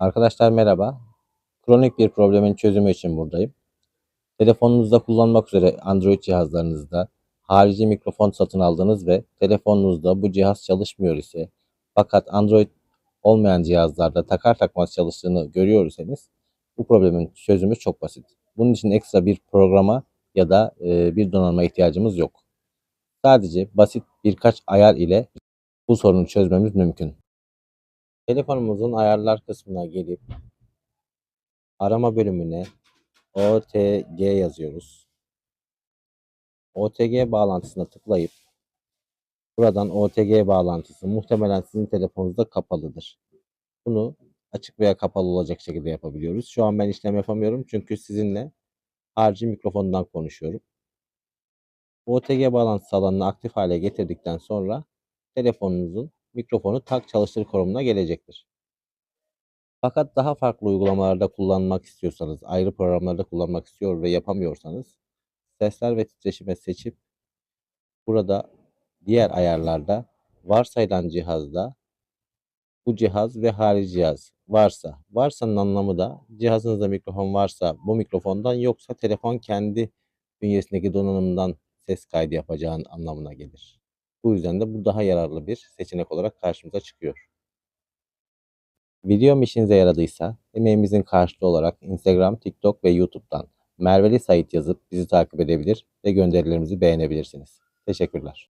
Arkadaşlar merhaba. Kronik bir problemin çözümü için buradayım. Telefonunuzda kullanmak üzere Android cihazlarınızda harici mikrofon satın aldınız ve telefonunuzda bu cihaz çalışmıyor ise fakat Android olmayan cihazlarda takar takmaz çalıştığını görüyor bu problemin çözümü çok basit. Bunun için ekstra bir programa ya da e, bir donanıma ihtiyacımız yok. Sadece basit birkaç ayar ile bu sorunu çözmemiz mümkün. Telefonumuzun ayarlar kısmına gelip arama bölümüne OTG yazıyoruz. OTG bağlantısına tıklayıp buradan OTG bağlantısı muhtemelen sizin telefonunuzda kapalıdır. Bunu açık veya kapalı olacak şekilde yapabiliyoruz. Şu an ben işlem yapamıyorum çünkü sizinle harici mikrofondan konuşuyorum. OTG bağlantısı alanını aktif hale getirdikten sonra telefonunuzun mikrofonu tak çalıştır konumuna gelecektir. Fakat daha farklı uygulamalarda kullanmak istiyorsanız, ayrı programlarda kullanmak istiyor ve yapamıyorsanız sesler ve titreşime seçip burada diğer ayarlarda varsayılan cihazda bu cihaz ve harici cihaz varsa, varsa'nın anlamı da cihazınızda mikrofon varsa bu mikrofondan yoksa telefon kendi bünyesindeki donanımdan ses kaydı yapacağın anlamına gelir. Bu yüzden de bu daha yararlı bir seçenek olarak karşımıza çıkıyor. Videom işinize yaradıysa emeğimizin karşılığı olarak Instagram, TikTok ve YouTube'dan Merveli Sait yazıp bizi takip edebilir ve gönderilerimizi beğenebilirsiniz. Teşekkürler.